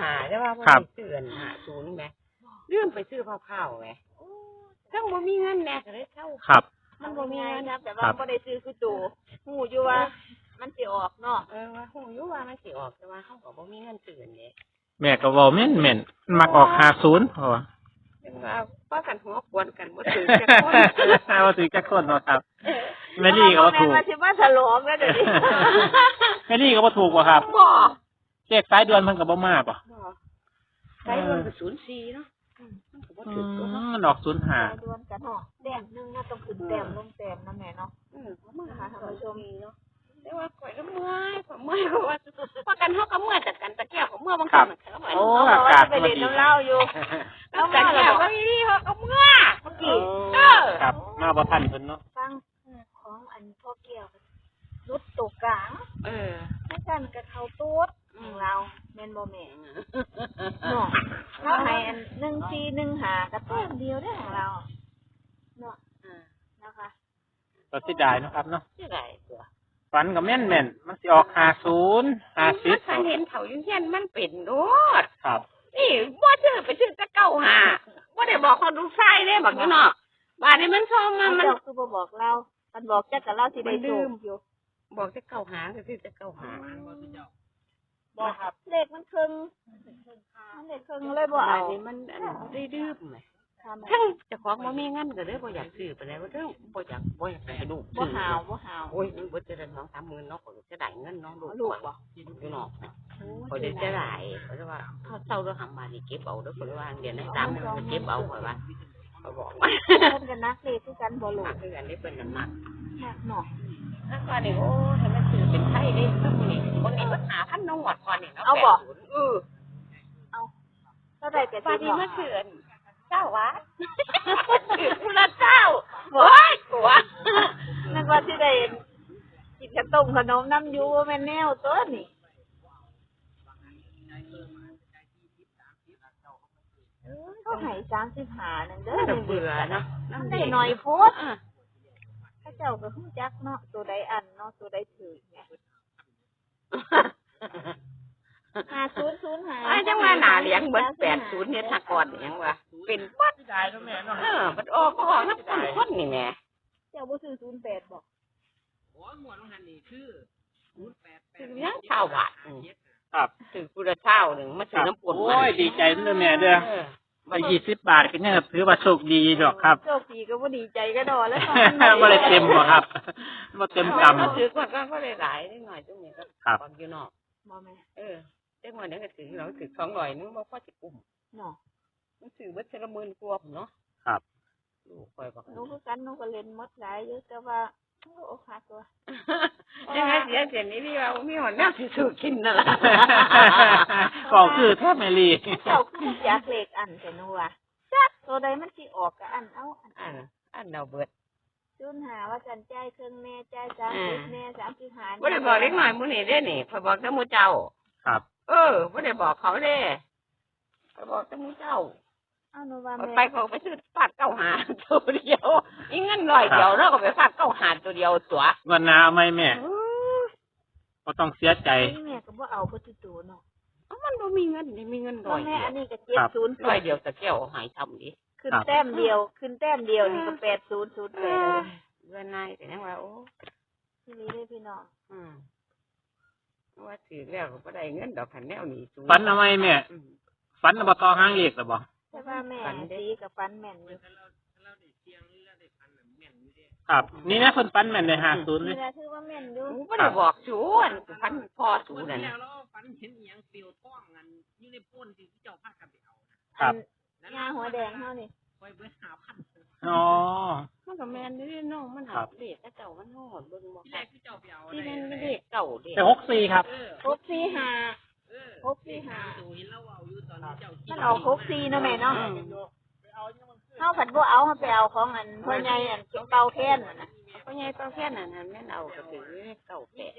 หาแต่ว่าบ่ครัได้บซื้ออันหาศูนย์แหมเรื่องไปซื้อผ้าๆแหมทั้งบ่มีเงินแน่ก็เลยเช่าครับ มันบ่มีเงินนะแต่ครัว่าบบ่ได้ซื้อคือตูหูอยู่ว่า มันสิออกเนาะเออว่าฮู้อยู่ว่ามันสิออกแต่ว่าเฮาก็บ่มีเงินซื้ออันนี้แม่ก็เว้าแม่นแม่นๆมักออก50เพราะว่าเป็นว่าป้ากันหัวกวนกันบ่ถือจักคนว่าถือจักคนเนาะครับ แม่ลี่ก็บ่ถูกว่าสิมาฉลองแล้วเดี๋ยวนี้ แม่ลี่ก็บ่ถูกบ่ครับบ่ เลขสายด่วนมันก็บ่มาบ่บ่ใช้รวมกับ04เนาะอืมมันก็บ่อืถือตัวเนาะมมันออกดวน05กันเนาะแต้มหนึงน่าต้องขึ้นแต้มลงแต้มนะแม่เนาะอืมบ่มานะคะหาท่านท่านผู้ผู้ชชมมเนาะแต่ว่าข่อยก็เมื่อยข่อยเมื่อยเพราะว่าพากันเฮาก็เมื่อยจากกันตะแก้วก็เมื่อยบางครัทีบมันก็เหมือนโอ้เขาบอกอากาว่าศจะไปเล่นน้ำเหล้าอยู่แล้วตะแก้วก็อีนี่เขาก็เมื่อยเมื่อกี้เออครับ มาบ่ทันเพิ่นเนาะ ฟังของอันพ่อเกี่ยวรุดตกกลางเออ ให้กันกับเขาตูดข องเราแม่นบ่แม่เนาะเราให้อันหนึ่งสี่หนึ่งหากระแต้มเดียวได้อของเราเนาะอ่านะคะก็สิได้นาะครับเนาะชื่อไรตัวฝันก็แม่นแม่นๆมันสิออก50 50ฉันเห็นเขาอยู่เฮียนมันเป็นโดดครับนี่บ่ชื่อไปชื่อตะเก้าหาบ่ได้บอกเขาดูไส้เด้บอกอยู่เนาะบ้านนี้มันชอบมามันมัน เจ้าคือบ่บอกเรามันบอกจักกับเราสิได้โชคอยู่บอกตะเก้าหาก็ชื่อตะเก้าหา บ่ครับเลขมันครึ่งมันเลขครึ่งเลยบ่บ้าเอานนี้มันอันได้ดื้อไหมทำไมทั้งเจ้าของบ่มีเงินก็เลยบ่อยากซื้อไปแล้วเด้อบ่อยากบ่อยากให้ลูกบ่หาวบ่หาวโอ้ยมันเบิดจะได้สองสามหมื่นเนาะก็จะได้เงินเนาะลูกลูกบ่อยู่เนาะพอเดี๋ยวจะได้เพราะว่าถ้าเศร้าเรื่องหางบ้านนี่เก็บเอาเด้อคนว่าเดี๋ยวในสามหมื่นก็เก็บเอาข่อยว่าเขาบอกว่าเพิ่นกันนักเลขคือกันบ่ลูหนักกคือกันได้เป็นน้ำหนักหนักเนาะ ถ้าก่อนนี่โอ้ทำไมถือเป็นไข้ได้ซึ่งนี่คนนี้มันหาพันน้องหวดก่อนนี่เนาะเออเท่าใดแต่ปาสิดีเนาะมาเถื่อนเจ้าวัดถือคุณละเจ้าโอ้ยกลัวนึกว่าสิได้กินขนมขนมน้ำอยู่ว่าแม่นแนวตัวนี่เขาให้35นั่นเด้อจะนี่เบื่อเนาะมันได้หน่อยโพดอะพระ เจ้าก็ฮู้จักเนาะตัวใดอันเนาะตัวใดถือไง5005ไอ้จังว่าหนาเลี้ยงเบิดแปดศูนย์เนี่ยถ้าก่อนยังว่าเป็นบัดได้เนาะแม่เนาะเออมันออกก็ออกนับคนคนนี่แหม่เจ้าบ่ซื้อ08บ่ถึงยังเช่าบาทอืมครับถึงกูละเช่าหนึ่งมาซื้อน้ำปุ่นโอ้ยดีใจเด้อแม่เด้อ เออไป20บาทก็ยังถือว่าโชคดีดอกครับ โชคดีก็บ่ดีใจก็ดอแล้วบ่ได้เต็มบ่ครับบ่เต็มกำมาซื้อก่อนก็ก็ได้หลายนิดหน่อยจังนี้ก็ครับก่อนอยู่เนอกบ่แม่เออจังหวะนี้ก็ถือเราถือสองร้อยนึงบ่พอสิกลุ่มเนาะมันถือเบิดเทละหมื่นกว่าพุ่นเนาะครับลูกคอยบอกหนูคือกันหนูก็เล่นหมดหลายอยู่แต่ว่า โอ้โอคักตัวยังไงเสียเสียนี้ที่ว่าบ่มีหอนแนวสิสู้กินนั่นล่ะก็คือแทบแม่ลีเจ้าคืออยากเลขอันแต่หนูว่าจักตัวใดมันสิออกก็อันเอาอันอันอันเดาเบิดจุนหาว่าจันใจายเครื่องแม่จ่าย30แม่30หารบ่ได้บอกเล็กน้อยมื้อนี้เด้นี่คอยบอกแต่หมู่เจ้า ครับ เออบ่ได้บอกเขาเด้คอยบอกแต่หมู่เจ้า เอาหนูว่าข้อยแม่ไปเขาไปซื้อฟาดเก้าหาตัวเดียวอีเงินร้อยเดียวแล้วก็ไปฟาดเก้าหาตัวเดียวตัววันหน้าเอาไหมแม่บ่ต้องเสียใจ แม่ก็บ่เอาบ่ติตัวเนาะเอ้ามันบ่มีเงินนี่มีเงินร้ว่าอยแม่เดียอัวนนี้ก็ครับ700ร้อยเดียวตะแก้วหายทำดิขึ้นแต้มเดียว ขึ้นแต้มเดียวนี่ก็8008เลยเงินนายแต่ยังว่าโอ้ทีนี้เลยพี่น้องอืมว่าถือแล้วก็บ่ได้เงินดอกคันแนวนี้สูงฝันเอาไหมแม่อืมฝันบ่ต่อหางเลขหรือบ่ แต่ว่าแม่ฝันเด้สีกับฟันแม่นอยู่ครับ นี่นะเพิ่นฝันแม่นได้50นี่เลยแหละถือว่าแม่นอยู่กูบ่ได้บอกสูอันพันพ่อสูนั่นแล้วเราฝันเห็นอีหยังเปลวท้องกันอยู่ในโพ้นที่เจ้าพากันไปเอานะครับอันงาหัวแดงเฮานี่ไว้เบิดหาพันอ๋อ มันก็แม่นเด้น้องมันครัหาบเลขแต่เจ้ามันโหดเบิ่งบ่ที่แรคักกที่เจ้าไปเอาที่ได้นั่นได้เลขเก่าเด้แต่64ครับ เออ ครบสี่ห้า เออครบสี่ห้าดูเห็นแล้วเอาอยู่ตอนนี้เจ้ามันออกครบสี่เนาะแม่เนาะอืมเฮาผัดบ่เอาเฮาไปเอาของอันพ่อใหญ่อันเป่าแค้นน่ะนะเพราะไงก็แค่นั้นน่ะแม่นเอาก็ถือเลขเก่าแปด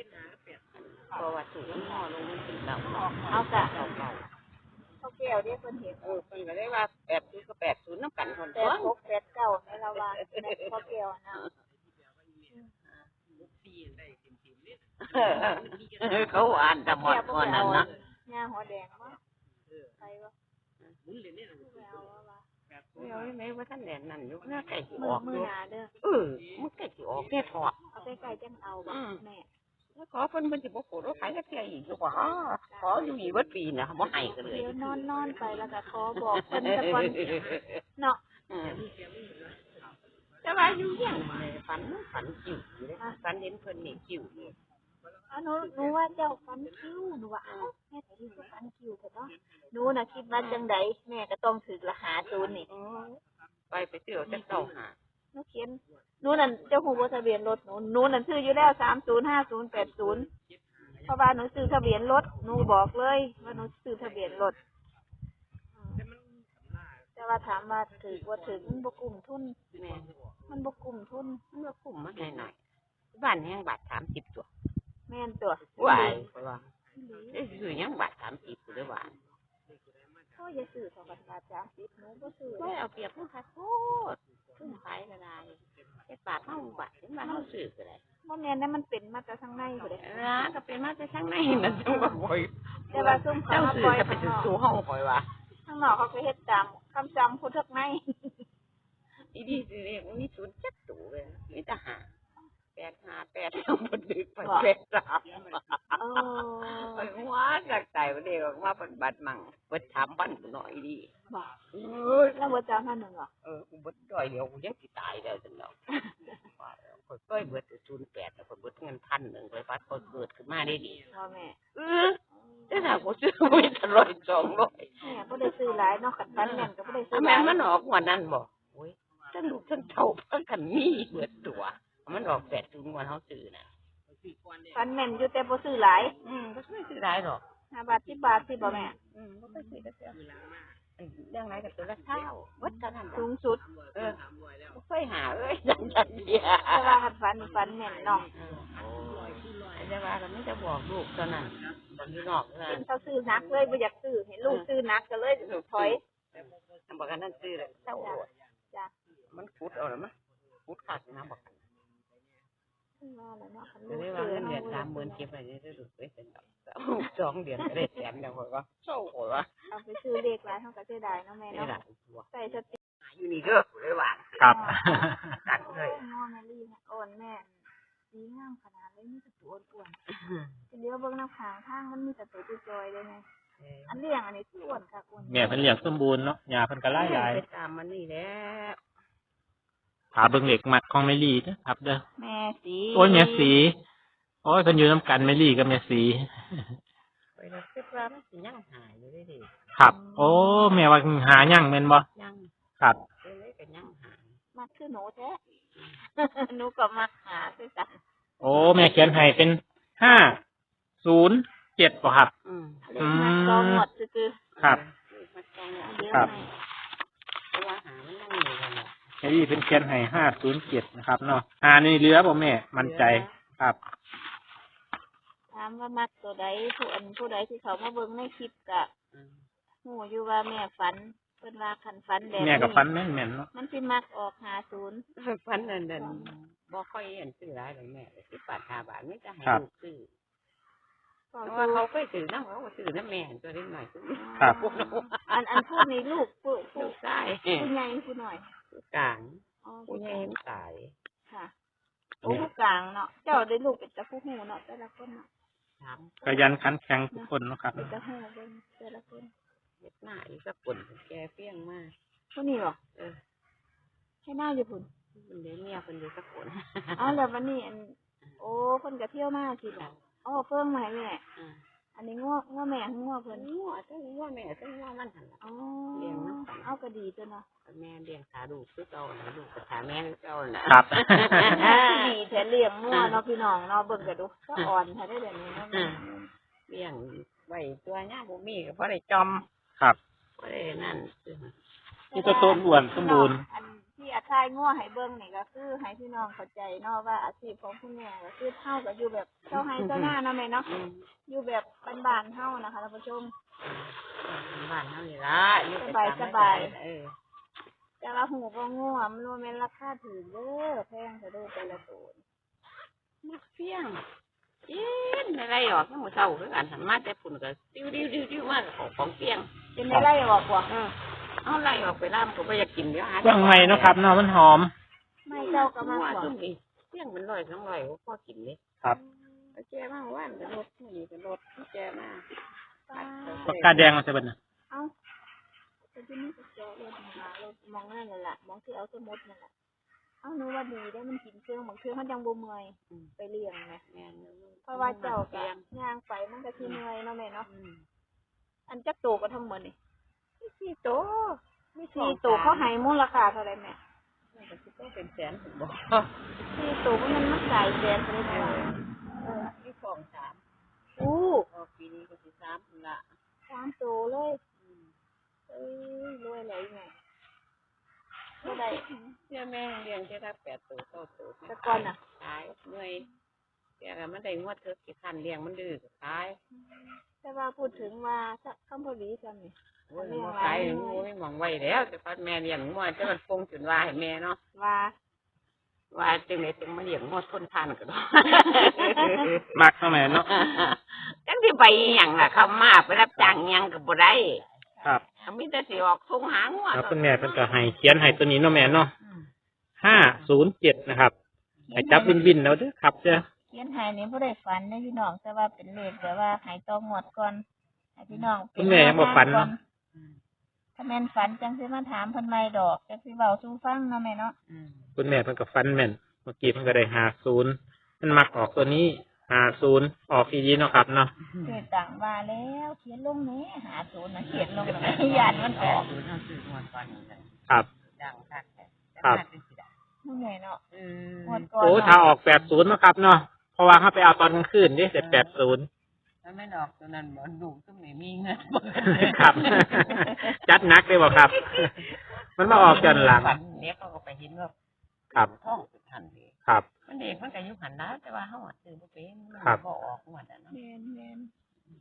เพราะว่าสูงมันห่อลงมันเป็นเก่าเอากะเก่าเก่าเขาแก้วเด้เพิ่นเห็นเออเพิ่นก็เลยว่าแปดศูนย์ก็แปดศูนย์น้ำกันคนแปตัวดหกแปดเก้าในละว่าแม่เขาแก้วนะปีได้ เต็มทีมเลยเออเขาอ่านแต่หมดก่อนนั้นนะงาหัวแดงบ่ไปวะหมุนเหรียญเนี่ยไปเอาวะวะไม่เอาไม่ว่าท่านแหลนนั่นอยู่น่าไก่สิมือออกมืออยู่หนาเด้อเออมันไก่สิออกแค่ถอดเอาไปไกลจังเอาบ่แม่แล้วขอเพิ่นเพิ่นสิบ่โกรธว่าใครจะเที่ยอีกอยู่ว่าขออยู่อีกวัดปีนะบ่ให้กันเลยเดี๋ยวนอนนอนไปแล้วก็ขอบอกเพิ่นจะก่อนเนาะอืม แต่ว่าอยู่ยังฝันฝันกิ่วอยู่เลยฝันเห็นเพิ่นนี่กิ่วเลยอ๋อหนูหนูว่าเจ้าฟันคิ้วหนูว่าอ้าวแม่แต่ที่ฟันคิ้วเถอะเนาะหนูน่ะคิดว่าจังใดแม่ก็ต้องถือรหัสศูนย์นี่ไปไปซื้อเอาแต่เก่าหาหนูเขียนหนูนั่นเจ้าหูว่าทะเบียนรถหนูหนูนั่นซื้ออยู่แล้วสามศูนย์ห้าศูนย์แปดศูนย์เพราะว่าหนูซื้อทะเบียนรถหนูบอกเลยว่าหนูซื้อทะเบียนรถ แต่ว่าถามว่าถือว่าถึงบกลุ่มทุน แม่มันบกลุ่มทุน มันก็คุ้มมาหน่อยๆบ้านแห้งบาท30ตัวแม่นตัวว้ายเพราะว่าได้ซื้อหยังบาท30ตัวเด้อว่าพ่ออย่าซื้อสองบาทบาทสามสิบหนูก็ซื้อไว้เอาเปรียบผู้ค้าโคตรคุ้มขายก็ได้เฮ็ดบาทเฮาบาทเห็นว่าเฮาซื้อก็ได้บ่แม่นนั่นมันเป็นมาแต่ข้างในพุ่นเด้ร้านก็เป็นมาแต่ข้างในนั่นจังว่าบ่อยแต่ว่าซุ่มเขาเจ้ามาซื้ปอล่อยจะไปข้างนซื้ออกสู่เฮาข่อยว่า ข้างนอกเขาก็เฮ็ดตาม คำสั่งพุทธในอีดีสิเรียกว่ามีศูนย์จักตู่เลยมีแต่หาแปดหาแปดทั้งหมดดึกไปแปดสามเอไปอหัวจากใจวันเดียวว่าเป็นบัตรมั่งเปิดถามบ้านกูหน่อยดีบอกเออแล้วบ่จำมาหนึ่งเหรอเออกูเบิดด้อยเดียวกูยังสิตายแล้วจังเนาะข่อยก้อยเบิดศูนย์แปดแต่ข่อยเบิดเงินพันหนึ่งเลยพัดข่อยเกิดขึ้นมาได้ดีพ่อแม่เออแต่ถ้ากูซื้อไว้ตลอดสองร้อยแม่บ่ได้ซื้อหลายเนาะขันฟันแม่น ก็บ่ได้ซื้อหแม่ลายมันออกกว่านั้นบอกโอ้ยฉันลูกฉันเท่าพันกันมีเบิดตัว มันออกแปดศูนย์วันเขาซื้อน่ะฟันแม่นอยู่แต่บ่ซื้อหลาย อืมก็ไม่ซื้อได้หรอกห้าบาทสิบบาทสิบ่แม่อืมก็ไม่ซื้อได้เสียเรื่องไรกับตัวละเท่าวัดเท่านั้นสูงสุด เออค่อยหาเอ้ยจังจังเดียแต่ว่าขันฟันนี่ฟันแม่นเนาะแต่ว่าเราไม่จะบอกลูกตอนนั้นตอนที่นอกนะเห็นเขาซื้อนักเลยบ่อยากซื้อเห็นลูกซื้อนักก็เลยถอย บอกกันนั่นซื้อเลยเท่าโอดจ้ะมันฟุดเอาหรือมั้ยฟุดขาดนะบอกกันว่าแล้วเนาะคันจะลูกได้ว่าซื้อเงินเดือนสามหมื่นเก็บไว้ได้ดูไปเป็นสองเดือนก็ได้แสนเดียวว่าเศร้าหัวเอาไปซื้อเลขหลายเฮาก็เสียดายเนาะแม่ไม่เนาะได้ตัวใส่สติอยู่นี่ก็เลยว่าครับกันเลยงอแม่ลี่นะอ่อนแม่ดีงามขนาดเลยมีแต่ตัวอ้วนๆเดี๋ยวเบิ่งน้ำขางทางมันมีแต่ตัวจอยๆเลยแม่ อันเลี้ยงอันนี้คืออ้วนค่ะอ้วนแม่เพิ่นเลี้ยงสมบูรณ์เนาะยาเพิ่นก็หลายหลายไปตามมันนี่แหละถาเบิ่งเหล็กมัดของแม่ลีเด้อครับ เด้อแม่สีโอ้ยแม่สีโอ้ยเพิ่นอยู่นํกันแม่ลีกับแม่สีไปแล้วคิดว่ามันสิยังหายอยู่ได้ดิครับ โอ้แม่ว่าหายังแม่นบ่ยังครับเลยก็ยังหายมักคือหนูแท้หนูก็มักหาคือกันโอ้แม่เขียนให้เป็นห้าศูนย์เจ็ดบ่ครับอืม เลขมักก็หมดคือครับมันจังหวะๆเดี๋ยวครับให้เพราะว่าหามันยังอยู่กันเนี่ยแม่ลีเพิ่นเขียนให้ห้าศูนย์เจ็ดนะครับเนาะหานี่เหลือบ่แม่ มั่นใจครับ ถามว่ามักตัวใดผู้อันผู้ใดที่เขามาเบิ่งในคลิปกะอืมหูอยู่ว่าแม่ฝันเพิ่นว่าคันฝันแบบแม่ก็ฟันแม่นแม่นๆเนาะมันสิมักออกหาศูนย์ ฟันนั่นนั่นบ่ค่อยเห็นซื้อร้ายเลยแม่สิบบาทห้าบาทไม่จะให้ครับลูกซื้อก็ เพราะคืว่าอเขาเคยซื้อน้ำเขาก็ซื้อน้ำแม่ตัวเล็กหน่อยซื้อครับ อันอันพูดนี่ลูกผู้ผู้ลูกชายผู้ใหญ่ผู้หน่อยกลางอ๋อผู้ใหญ่มันตายค่ะโอ้ผู้กลางเนาะเจ้าได้ลูกเป็นตะผู้หูเนาะแต่ละคนเนาะถามขยันขันแข็งทุกคนเนาะครับเป็นตะหูเบิ่งแต่ละคนเฮ็ดหน้าอีกสักคนแกเปี้ยงมาก ผู้นี้บ่เออให้หน้าอยู่พุ่นมันเลี้ยงเมียคนเดียวสักคนอ๋อแล้ววันนี้อัน โอ้เพิ่นก็เที่ยวมาสิบ่อ๋ อเพิ่งมาให้แม่อ่าอันนี้ง้อง้อแม่ง้อเพิ่นงัวซึ่งงัวแม่ซึ่งงัวมันหันล่ะ อ๋อเลี้ยงน้ำกันเอาก็ดีตัวเนาะแม่เลี้ยงขาลูกคือเก่าน่ะลูกก็ขาแม่คือเก่าน่ะ ครับดีแท้เลี้ยงง้อเนาะพี่น้องเนาะเบิ่งก็ดูก็อ่อนแท้ได้แบบนี้เนาะเลี้ยงไว้ตัวเนี้ยบ่มีก็บ่ได้จอมครับ บ่ได้นั่น นี่ตัวโตอ้วนสมบูรณ์ อัน ที่อาทายง้อให้เบิ่งนี่ก็คือให้พี่น้องเข้าใจเนาะว่าอาชีพของคุณแม่ก็คือเฮาก็อยู่แบบเจ้าให้เจ้าหน้าเนาะแม่เนาะอืมอยู่แบบบ้านๆเฮานะคะท่านผู้ชม บ้านเฮานี่ล่ะอยู่ไปตมสบายๆ เออแต่ว่าหูก็ง่วมันว่าแม่นราคาถูกเด้อแพงเถอะเด้อแต่ละตัวมักเฟี้ยงกินอะไรหรอกมื้อเช้าคือกันหันมาแต่พุ่นก็ดิ้วๆๆๆมาของของเฟี้ยงอเป็นได้ไล่ออกบ่เออ เอาไล่ออกไปล่ามก็ไม่อยากกินเดี๋ยวหาเครื่องใหม่เนาะครับเนาะมันหอม ไม่เจ้าก็มาว่าบ่ซุ่มนี่เสียงมันลอยสองลอยก็พอกินเลยครับเอาแจมาว่านกับรถนี่กับรถแจมาปากกาแดงมาใช่ปะเนี่ยเอ้าแต่ที่นี่ก็เจาะรถมารถมองนั่นแหละมองที่เอาสมุดนั่นแหละเอ้าหนูว่าดีได้มันกินเครื่องบางเครื่องมันยังบ่เมื่อยไปเลี้ยงนะแม่นเพราะว่าเจ้าเสีก็ยงย่างไปมันก็สิเมื่อยเนาะแม่เนาะอืมอันจักโตก็ทั้งหมดนี่ สี่โตมีสี่โตเขาให้มูลค่าเท่าไหร่แม่มันก็สิต้องเป็นแสนถึงบ่สี่โตมันมันมาจ่ายแสนไปเลยเออมีของสามอู้พอปีนี้ก็สิสามพุ่นละสามโตเลยเอ้ยรวยเลยแม่เท่าไหร่เชื่อแม่เลี้ยงแค่ละแปดตัวเก้าตัวแต่ก่อนน่ะขายเหนื่อยแต่ก็มันได้งวดเถอะกี่คันเลี้ยงมันดื้อก็ขาย แต่ว่าพูดถึงว่าคำพอดีจำนี่โอ้ย มันขายงูไม่หวังไว้แล้ว แต่พัดแม่เลี้ยงงวดจะมันฟงจนว่าให้แม่เนาะว่าว่าจังไหนจังมาเลี้ยงงวดทนทานก็ได้มักเนาะแม่เนาะจังที่ไปอหย่างล่ะเขามาไปรับจ้างหยังก็บ่ได้ครับเขามีแต่สิออกส่งหางวดแล้วคุณแม่เพิ่นก็ให้เขียนให้ตัวนี้เนาะแม่เนาะอืมห้าศูนย์เจ็ดนะครับให้จับบินบินๆแล้วเด้อครับเจ้าเขียนใหายนี่บ่ได้ฝันนะพี่น้องแต่ว่าเป็นเลขแบบว่าใหายตองหมดก่อนให้พี่น้องคุณแม่ยังบ่ฝันเนาะ ถ้าแม่นฝันจังสิมาถามเพิ่นใหม่ดอกจังสิเว้าสู่ฟังเนาะแม่เนาะอืมคุณแม่เพิ่นก็ฟันแม่น เมื่อกี้เพิ่นก็ได้ห้าศูนย์มันมักออกตัวนี้ห้าศูนย์ออกอีดีเนาะครับเนาะเกิดต่างว่าแล้วเขียนลงแหน่หาศูนย์นะเขียนลงแล้วไม่ยานมันออกดูน้องซื้องวดก่อนนี่เลยครับ ดังคักแท้ครับจังหวัดเป็นสิได้นู่นแม่เนาะอืมงวดก่อนโอ้ถ้าออกแปดศูนย์เนาะครับเนาะเพราะว่าเขาไปเอาตอนกลางคืนนี่แต่แปดศูนย์ แล้วไม่นออกตัวนั้นบ่ดูซุ่มนี่มีเงินบ่ครับ จัดหนักเลยบ่ครับ มันมาออกจนหลัง ฝันเนี่ยเขาก็ไปเห็นว่าครับ ท้องเป็นทันเลยครับ มันเด็กมันก็อายุหันนะแต่ว่าเฮาอะซื้อบ่เป็นมันครับ บ่ออกงวดอะเนาะแม่นแม่น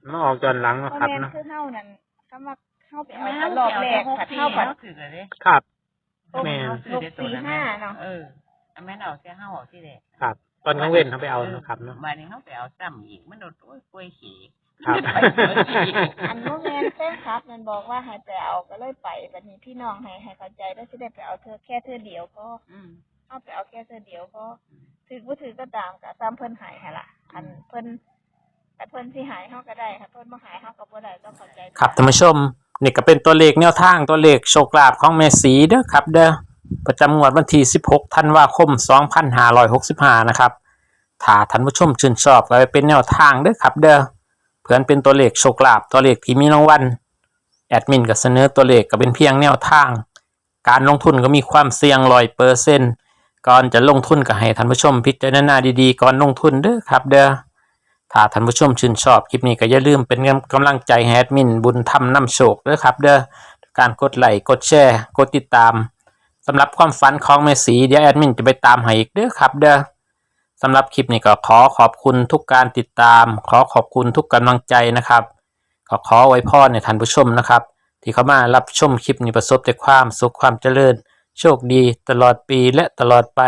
มันมาออกจนหลังเพเนาะราะครับแม่นเนาะคือเฮานั่นคำว่าเฮาไปเอาแม่แต่รอบแรกผัดเฮาผัด ถือเลยเด้ครับหกแม่นหกสี่ห้าเนาะเอออันแม่นเอาเสียเฮาเอาที่แรกครับ ตอนกลางเว้นเขาไปเอาเนาะครับเนาะบัดนี้เฮาไปเอาซ้ำอีกมันโดนโอ้ยกล้วยขี้ครับไปเบิดอีกอันนู้นแม่นแฟนคลับมันบอกว่าให้ไปเอาก็เลยไปบัดนี้พี่น้องให้ให้เข้าใจแล้วสิได้ไปเอาเธอแค่เธอเดียวก็อืมเอาไปเอาแค่เธอเดียวก็ถือบ่ถือก็ตามก็ตามเพิ่นใหายหั่นล่ะอันเพิ่นแต่เพิ่นสิหายเฮาก็ได้ค่ะเพิ่นบ่หายเฮาก็บ่ได้ต้องเข้าใจ ครับท่านผู้ชมนี่ก็เป็นตัวเลขแนวทางตัวเลขโชคลาภของแม่สีเด้อครับเด้อ ประจำงวดวันที่ 16 ธันวาคม 2565 นะครับถ้าท่านผู้ชมชื่นชอบก็ไปเป็นแนวทางเด้อครับ เด้อเพื่อนเป็นตัวเลขโชคลาภตัวเลขที่มีรางวัลแอดมินก็เสนอตัวเลขก็เป็นเพียงแนวทาง การลงทุนก็มีความเสี่ยงร้อยเปอร์เซ็นต์ก่อนจะลงทุนก็ให้ท่านผู้ชมพิจารณาดีๆ ก่อนลงทุนเด้อครับ เด้อถ้าท่านผู้ชมชื่นชอบคลิปนี้ก็อย่าลืมเป็นกำลังใจแอดมินบุญธรรมนำโชคด้วยครับ เด้อการกดไลค์กดแชร์ กดติดตาม สำหรับความฝันของแม่สีเดี๋ยวแอดมินจะไปตามห้อีกเด้อครับ เด้อสำหรับคลิปนี้ก็ขอขอบคุณทุกการติดตาม ขอขอบคุณทุกกำลังใจนะครับขอขอไว้พ่อในท่านผู้ชมนะครับ ที่เข้ามารับชมคลิปนี้ประสบแต่ความสุขความเจริญ โชคดีตลอดปีและตลอดไป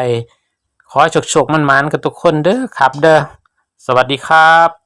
ขอให้โชคโชคมันมันกับทุกคนเด้อครับ เด้อสวัสดีครับ